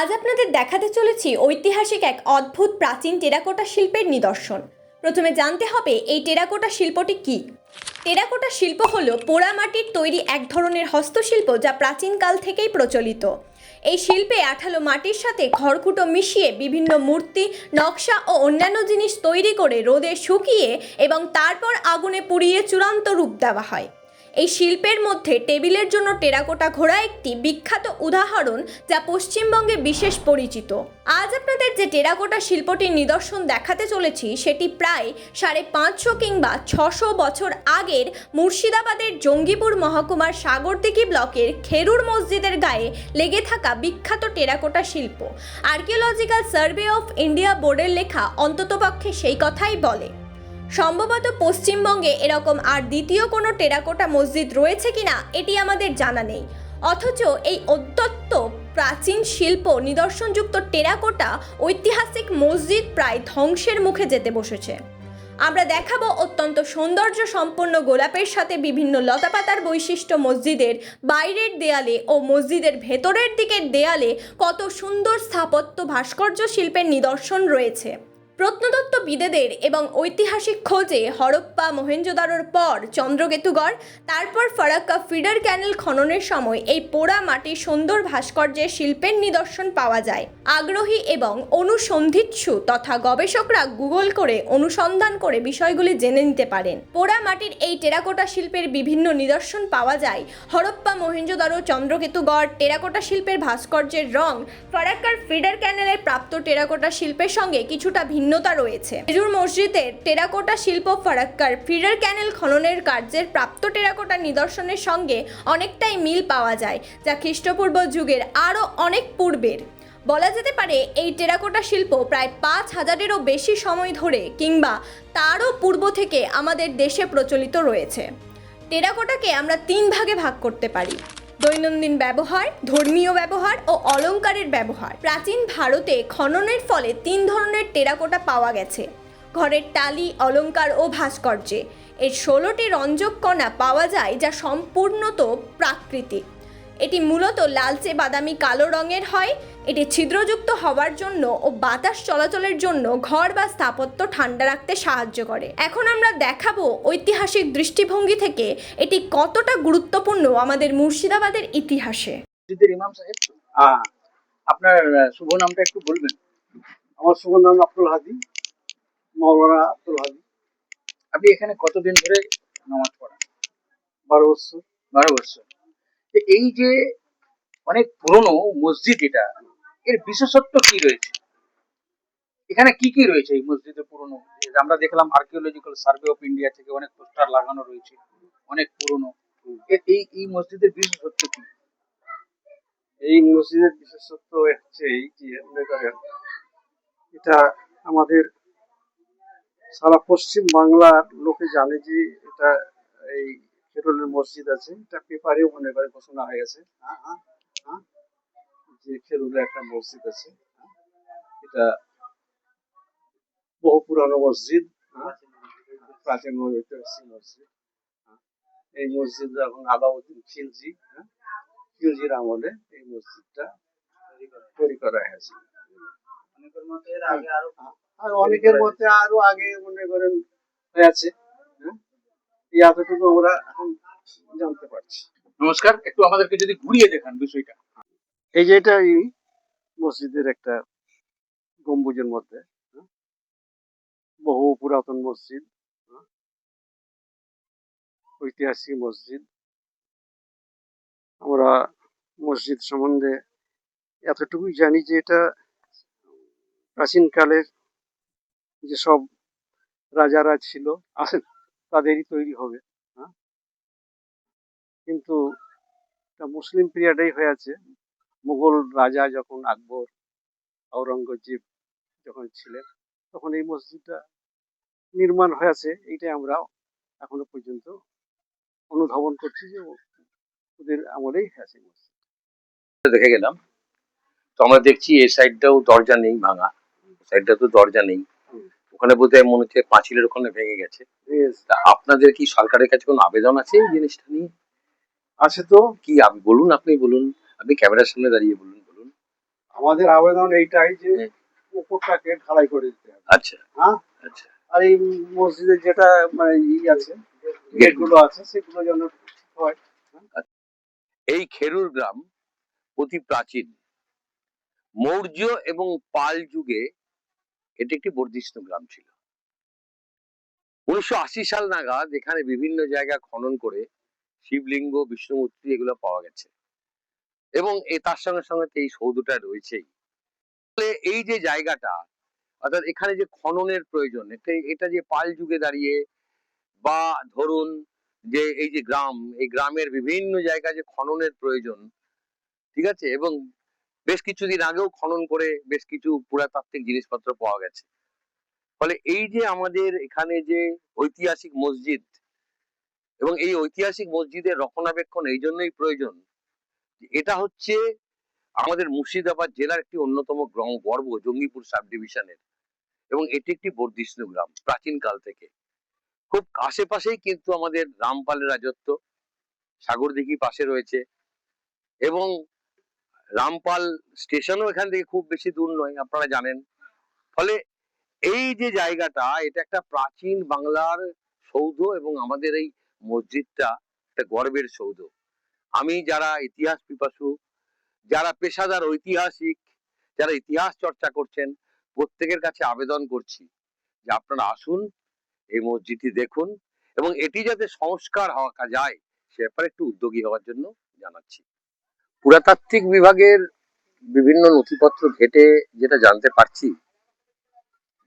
আজ আপনাদের দেখাতে চলেছি ঐতিহাসিক এক অদ্ভুত প্রাচীন টেরাকোটা শিল্পের নিদর্শন। প্রথমে জানতে হবে এই টেরাকোটা শিল্পটি কী? টেরাকোটা শিল্প হলো পোড়ামাটির তৈরি এক ধরনের হস্তশিল্প যা প্রাচীনকাল থেকেই প্রচলিত। এই শিল্পে আঠালো মাটির সাথে খড়কুটো মিশিয়ে বিভিন্ন মূর্তি, নকশা ও অন্যান্য জিনিস তৈরি করে রোদে শুকিয়ে এবং তারপর আগুনে পুড়িয়ে চূড়ান্ত রূপ দেওয়া হয়। এই শিল্পের মধ্যে টেবিলের জন্য টেরাকোটা ঘোড়া একটি বিখ্যাত উদাহরণ যা পশ্চিমবঙ্গে বিশেষ পরিচিত। আজ আপনাদের যে টেরাকোটা শিল্পটির নিদর্শন দেখাতে চলেছি, সেটি প্রায় সাড়ে পাঁচশো কিংবা ছশো বছর আগের মুর্শিদাবাদের জঙ্গিপুর মহকুমার সাগরদিঘি ব্লকের খেরুর মসজিদের গায়ে লেগে থাকা বিখ্যাত টেরাকোটা শিল্প। আর্কিওলজিক্যাল সার্ভে অফ ইন্ডিয়া বোর্ডের লেখা অন্ততপক্ষে সেই কথাই বলে। সম্ভবত পশ্চিমবঙ্গে এরকম আর দ্বিতীয় কোনো টেরাকোটা মসজিদ রয়েছে কিনা, এটি আমাদের জানা নেই। অথচ এই অত্যন্ত প্রাচীন শিল্প নিদর্শনযুক্ত টেরাকোটা ঐতিহাসিক মসজিদ প্রায় ধ্বংসের মুখে যেতে বসেছে। আমরা দেখাবো অত্যন্ত সৌন্দর্য সম্পন্ন গোলাপের সাথে বিভিন্ন লতাপাতার বৈশিষ্ট্য মসজিদের বাইরের দেয়ালে ও মসজিদের ভেতরের দিকের দেয়ালে কত সুন্দর স্থাপত্য ভাস্কর্য শিল্পের নিদর্শন রয়েছে। প্রত্নতত্ত্ববিদেদের এবং ঐতিহাসিক খোঁজে হরপ্পা মহেঞ্জোদারোর পর চন্দ্রকেতুগড়, তারপর ফারাক্কা ফিডার ক্যানেল খননের সময় এই পোড়া মাটির সুন্দর ভাস্কর্যের শিল্পের নিদর্শন পাওয়া যায়। আগ্রহী এবং অনুসন্ধিৎসু তথা গবেষকরা গুগল করে অনুসন্ধান করে বিষয়গুলি জেনে নিতে পারেন। পোড়া মাটির এই টেরাকোটা শিল্পের বিভিন্ন নিদর্শন পাওয়া যায়। হরপ্পা মহেঞ্জোদারো চন্দ্রকেতুগড় টেরাকোটা শিল্পের ভাস্কর্যের রং ফারাক্কার ফিডার ক্যানেলের প্রাপ্ত টেরাকোটা শিল্পের সঙ্গে কিছুটা ভিন্নতা রয়েছে। খেজুর মসজিদের টেরাকোটা শিল্প ফারাক্কার ফিডার ক্যানেল খননের কার্যের প্রাপ্ত টেরাকোটা নিদর্শনের সঙ্গে অনেকটাই মিল পাওয়া যায়, যা খ্রিস্টপূর্ব যুগের আরও অনেক পূর্বের। বলা যেতে পারে, এই টেরাকোটা শিল্প প্রায় পাঁচ হাজারেরও বেশি সময় ধরে কিংবা তারও পূর্ব থেকে আমাদের দেশে প্রচলিত রয়েছে। টেরাকোটাকে আমরা তিন ভাগে ভাগ করতে পারি। দৈনন্দিন ব্যবহার, ধর্মীয় ব্যবহার ও অলঙ্কারের ব্যবহার। প্রাচীন ভারতে খননের ফলে তিন ধরনের টেরাকোটা পাওয়া গেছে। ঘরের টালি, অলঙ্কার ও ভাস্কর্যে। এর ষোলোটি রঞ্জক কণা পাওয়া যায় যা সম্পূর্ণত প্রাকৃতিক। এটি মূলত লালচে বাদামি কালো রঙের হয় এটি ছিদ্রযুক্ত হওয়ার জন্য ও বাতাস চলাচলের জন্য ঘর বা স্থাপত্য ঠান্ডা রাখতে সাহায্য করে। এখন আমরা দেখাবো ঐতিহাসিক দৃষ্টিভঙ্গি থেকে এটি কতটা গুরুত্বপূর্ণ আমাদের মুর্শিদাবাদের ইতিহাসে। মসজিদের ইমাম সাহেব আপনার শুভ নামটা একটু বলবেন। আমার শুভ নাম আব্দুল হাদি মৌলানা আব্দুল হাদি। আপনি এখানে কতদিন ধরে নামাজ পড়ান? বারো বছর। বারো বছর। তো এই যে অনেক পুরনো মসজিদ এটা এর বিশেষত্ব কি রয়েছে? এখানে কি কি রয়েছে এই মসজিদে পুরনো? আমরা দেখলাম আর্কিওলজিক্যাল সার্ভে অফ ইন্ডিয়া থেকে অনেক পোস্টার লাগানো রয়েছে অনেক পুরনো। এই এই মসজিদের বিশেষত্ব কি? এই মসজিদের বিশেষত্ব হচ্ছে এই যে মনে করেন এটা আমাদের সারা পশ্চিম বাংলার লোকে জানে যে এটা এই খেরুলের মসজিদ আছে। এটা পেপারেও মনে করে ঘোষণা হয়ে গেছে। হ্যাঁ, হ্যাঁ, হ্যাঁ, যে খেরুলে একটা মসজিদ আছে হ্যাঁ। এটা বহু পুরানো মসজিদ হ্যাঁ, প্রাচীন মসজিদ হ্যাঁ। এই মসজিদ এখন আলাউদ্দিন খিলজি হ্যাঁ? খিলজির আমলে এই মসজিদটা তৈরি করা হয়েছে। আর অনেকের মধ্যে আরও আগে মনে করেন হয়েছে হ্যাঁ? এই এতটুকু আমরা এখন জানতে পারছি। নমস্কার একটু আমাদেরকে যদি ঘুরিয়ে দেখান বিষয়টা। এই যে এটা মসজিদের একটা গম্বুজের মধ্যে হ্যাঁ? বহু পুরাতন মসজিদ হ্যাঁ? ঐতিহাসিক মসজিদ আমরা মসজিদ সম্বন্ধে এতটুকুই জানি যে এটা প্রাচীনকালের যেসব রাজারা ছিল আছেন তাদেরই তৈরি হবে হ্যাঁ কিন্তু মুসলিম পিরিয়ডেই হয়ে আছে মুঘল রাজা যখন আকবর আওরঙ্গজেব যখন ছিলেন তখন এই মসজিদটা নির্মাণ হয়েছে। এইটাই আমরা এখনও পর্যন্ত অনুধাবন করছি যে ওদের আমলেই হয়েছে মসজিদ। দেখে গেলাম। তো আমরা দেখছি এই সাইডটাও দরজা নেই ভাঙা। সাইডটা তো দরজা নেই। ওখানে বোধহয় মনে হচ্ছে পাঁচিলের ওখানে ভেঙে গেছে। আপনাদের কি সরকারের কাছে কোনো আবেদন আছে এই জিনিসটা নিয়ে? আছে তো। কি বলুন আপনি বলুন। আপনি ক্যামেরার সামনে দাঁড়িয়ে বলুন বলুন। আমাদের আবেদন এইটাই যে। উপরটাকে ঢালাই করে দিতে হবে। আচ্ছা। হ্যাঁ? আচ্ছা। আর এই মসজিদের যেটা মানে ই আছে গেটগুলো। আছে সেগুলো যেন হয়। এই খেরুর গ্রাম অতি প্রাচীন। মৌর্য এবং পাল যুগে এটি একটি বর্ধিষ্ণু গ্রাম ছিল। উনিশশো আশি সাল নাগাদ এখানে বিভিন্ন জায়গা খনন করে শিবলিঙ্গ বিষ্ণুমূর্তি এগুলো পাওয়া গেছে। এবং এ তার সঙ্গে সঙ্গে এই সৌধটা রয়েছেই। ফলে এই যে জায়গাটা, অর্থাৎ এখানে যে খননের প্রয়োজন এটা যে পাল যুগে দাঁড়িয়ে বা ধরুন যে এই যে গ্রাম, এই গ্রামের বিভিন্ন জায়গায় যে খননের প্রয়োজন, ঠিক আছে? এবং বেশ কিছুদিন আগেও খনন করে বেশ কিছু পুরাতাত্ত্বিক জিনিসপত্র পাওয়া গেছে। ফলে এই যে আমাদের এখানে যে ঐতিহাসিক মসজিদ, এবং এই ঐতিহাসিক মসজিদের রক্ষণাবেক্ষণ এই জন্যই প্রয়োজন এটা হচ্ছে আমাদের মুর্শিদাবাদ জেলার একটি অন্যতম গ্রাম- গর্ব, জঙ্গিপুর সাব ডিভিশনের এবং এটি একটি বর্ধিষ্ণু গ্রাম প্রাচীন কাল থেকে। খুব আশেপাশেই কিন্তু আমাদের রামপালের রাজত্ব, সাগরদিঘি পাশে রয়েছে। এবং রামপাল স্টেশনও এখান থেকে খুব বেশি দূর নয়, আপনারা জানেন। ফলে এই যে জায়গাটা, এটা একটা প্রাচীন বাংলার সৌধ এবং আমাদের এই মসজিদটা একটা গর্বের সৌধ। আমি যারা ইতিহাস পিপাসু, যারা পেশাদার ঐতিহাসিক, যারা ইতিহাস চর্চা করছেন, প্রত্যেকের কাছে আবেদন করছি যে আপনারা আসুন, এই মসজিদটি দেখুন এবং এটি যাতে সংস্কার হওয়া যায়, সে ব্যাপারে একটু উদ্যোগী হওয়ার জন্য জানাচ্ছি। পুরাতাত্ত্বিক বিভাগের বিভিন্ন নথিপত্র ঘেটে যেটা জানতে পারছি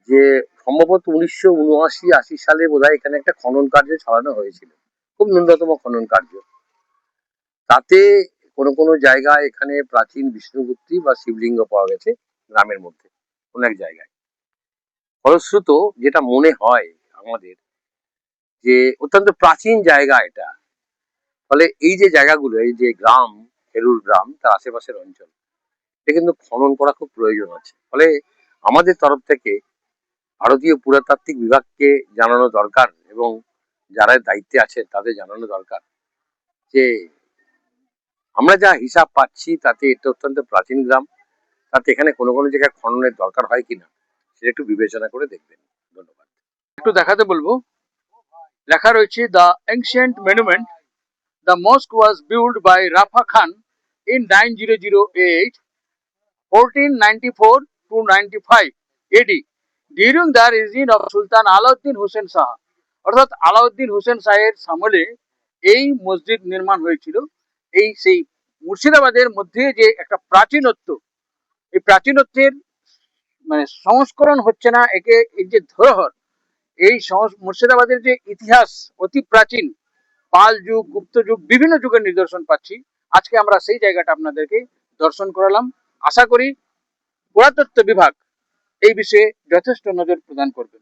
যে সম্ভবত উনিশশো উনআশি আশি সালে বোধহয় এখানে একটা খনন কার্য চালানো হয়েছিল। খুব ন্যূনতম খনন কার্য। তাতে কোনো কোনো জায়গায় এখানে প্রাচীন বিষ্ণুমূর্তি বা শিবলিঙ্গ পাওয়া গেছে গ্রামের মধ্যে, কোন এক জায়গায়। ফলশ্রুত যেটা মনে হয় আমাদের যে অত্যন্ত প্রাচীন জায়গা এটা। ফলে এই যে জায়গাগুলো, এই যে গ্রাম হেরুর গ্রাম, তার আশেপাশের অঞ্চল, এটা কিন্তু খনন করা খুব প্রয়োজন আছে। ফলে আমাদের তরফ থেকে ভারতীয় পুরাতাত্ত্বিক বিভাগকে জানানো দরকার এবং যারা দায়িত্বে আছে তাদের জানানো দরকার যে আমরা যা হিসাব পাচ্ছি তাতে এটা অত্যন্ত প্রাচীন গ্রাম। তাতে এখানে কোনো কোনো জায়গায় খননের দরকার হয় কিনা, সেটা একটু বিবেচনা করে দেখবেন। ধন্যবাদ। একটু দেখাতে বলব। লেখা রয়েছে the ancient monument the mosque was build by Rafa Khan in nine zero zero eight fourteen ninety four to ninety five AD during the reign of Sultan Alauddin Hossain Shah অর্থাৎ আলাউদ্দিন হোসেন শাহের সামলে এই মসজিদ নির্মাণ হয়েছিল। এই সেই মুর্শিদাবাদের মধ্যে যে একটা প্রাচীনত্ব, এই প্রাচীনত্বের মানে সংস্করণ হচ্ছে না, একে এই যে ধরোহর, এই মুর্শিদাবাদের যে ইতিহাস অতি প্রাচীন, পাল যুগ, গুপ্ত যুগ, বিভিন্ন যুগের নিদর্শন পাচ্ছি। আজকে আমরা সেই জায়গাটা আপনাদেরকে দর্শন করালাম। আশা করি পুরাতত্ত্ব বিভাগ এই বিষয়ে যথেষ্ট নজর প্রদান করবেন।